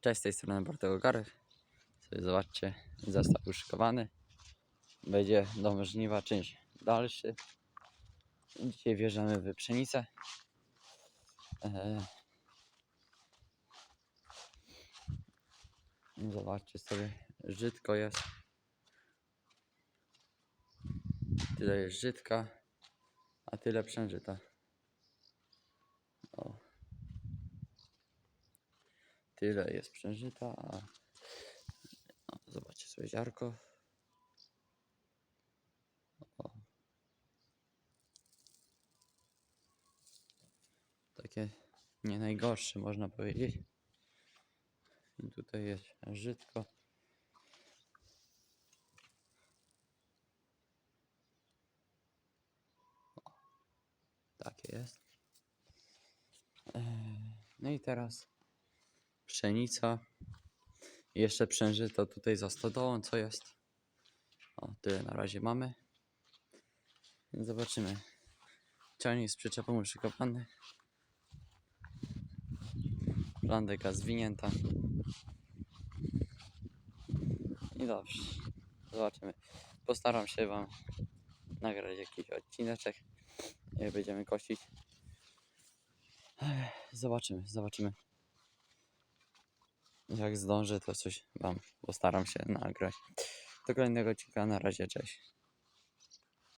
Cześć, z tej strony Bartek Gary. Sobie zobaczcie, zestaw uszykowany. Będzie do żniwa czymś dalszy. Dzisiaj wjeżdżamy w pszenicę. Eee. Zobaczcie sobie, żydko jest. Tyle jest żydka, a tyle przężyta. Tyle jest przężyta, a o, zobaczcie sobie ziarko. O. Takie nie najgorsze można powiedzieć. I tutaj jest żydko. O, Takie jest. Eee, No i teraz pszenica. I Jeszcze przężyto tutaj za stodołą, co jest. O, tyle na razie mamy. Zobaczymy. Ciągnik z przyczepą uszykowany. Landeka zwinięta. I dobrze. Zobaczymy. Postaram się Wam nagrać jakiś odcineczek. Jak będziemy kościć. Zobaczymy, zobaczymy. Jak zdążę, to coś Wam postaram się nagrać. Do kolejnego odcinka. Na razie, cześć.